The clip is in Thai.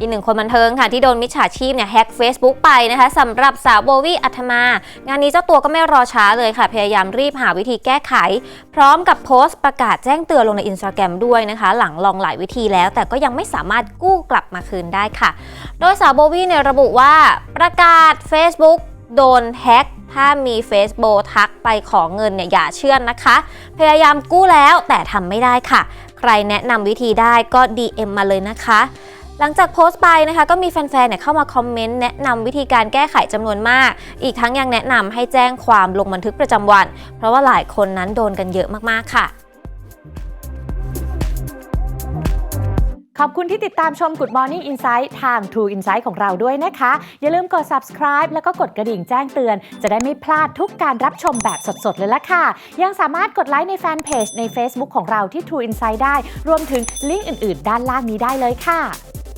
อีกหนึ่งคนบันเทิงค่ะที่โดนมิจฉาชีพเนี่ยแฮ็ก Facebook ไปนะคะสำหรับสาวโบวี่อัธมา งานนี้เจ้าตัวก็ไม่รอช้าเลยค่ะ พยายามรีบหาวิธีแก้ไข พร้อมกับโพสต์ประกาศแจ้งเตือนลงในอินสตาแกรมด้วยนะคะ หลังลองหลายวิธีแล้ว แต่ก็ยังไม่สามารถกู้กลับมาคืนได้ค่ะ โดยสาวโบวี่เนี่ยระบุว่าประกาศ Facebook โดนแฮ็กถ้ามี Facebook ทักไปขอเงินเนี่ยอย่าเชื่อนนะคะ พยายามกู้แล้วแต่ทำไม่ได้ค่ะ ใครแนะนำวิธีได้ก็ DM มาเลยนะคะ หลังจากโพสต์ไปนะคะก็มีแฟนๆเนี่ยเข้ามาคอมเมนต์แนะนำวิธีการแก้ไขจำนวนมาก อีกทั้งยังแนะนำให้แจ้งความลงบันทึกประจำวัน เพราะว่าหลายคนนั้นโดนกันเยอะมากๆค่ะ ขอบคุณที่ติดตามชม Good Morning Insight ทาง True Insight ของเราด้วยนะคะ อย่าลืมกด subscribe แล้วก็กดกระดิ่งแจ้งเตือน จะได้ไม่พลาดทุกการรับชมแบบสดๆ เลยล่ะค่ะ ยังสามารถกดไลค์ในแฟนเพจใน Facebook ของเราที่ True Insight ได้ รวมถึงลิงก์อื่น ๆ ด้านล่างนี้ได้เลยค่ะ